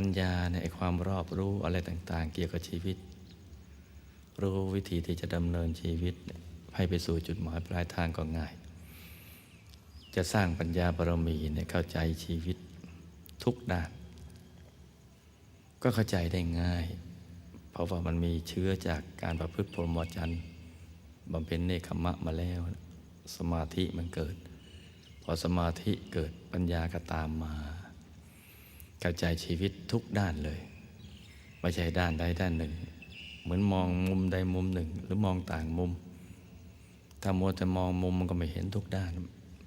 ปัญญาในความรอบรู้อะไรต่าง ๆ เกี่ยวกับชีวิต รู้วิธีที่จะดำเนินชีวิตให้ไปสู่จุดหมายปลายทางก็ง่าย จะสร้างปัญญาบารมีเนี่ยเข้าใจชีวิตทุกด้าน ก็เข้าใจได้ง่าย เพราะว่ามันมีเชื้อจากการประพฤติพรหมจรรย์บำเพ็ญเนคขมะมาแล้ว สมาธิมันเกิด พอสมาธิเกิดปัญญาก็ตามมา เข้าใจชีวิตทุกด้านเลย ไม่ใช่ด้านใดด้านหนึ่ง เหมือนมองมุมใดมุมหนึ่ง หรือมองต่างมุม ถ้ามัวแต่มองมุมมันก็ไม่เห็นทุกด้าน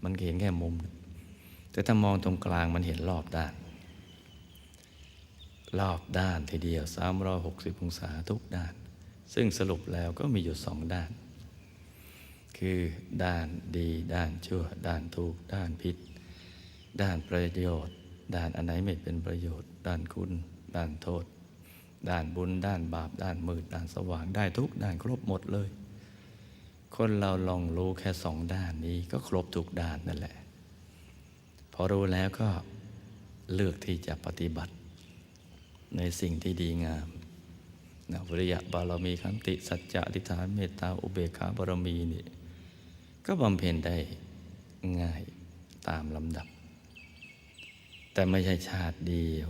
มันก็เห็นแค่มุม แต่ถ้ามองตรงกลางมันเห็นรอบด้าน รอบด้านทีเดียว 360 องศาทุกด้าน ซึ่งสรุปแล้วก็มีอยู่สองด้าน คือด้านดี ด้านชั่ว ด้านถูก ด้านผิด ด้านประโยชน์ ด้านอันไหนไม่เป็นประโยชน์ ด้านคุณ ด้านโทษ ด้านบุญ ด้านบาป ด้านมืด ด้านสว่างได้ทุกด้านครบหมดเลย คนเราลองรู้แค่สองด้านนี้ก็ครบทุกด้านนั่นแหละ พอรู้แล้วก็เลือกที่จะปฏิบัติ ในสิ่งที่ดีงามนะวิริยะบารมีขันติสัจจะอธิษฐานเมตตาอุเบกขาบารมีนี่ก็บำเพ็ญได้ง่ายตามลำดับ แต่ไม่ใช่ชาติเดียว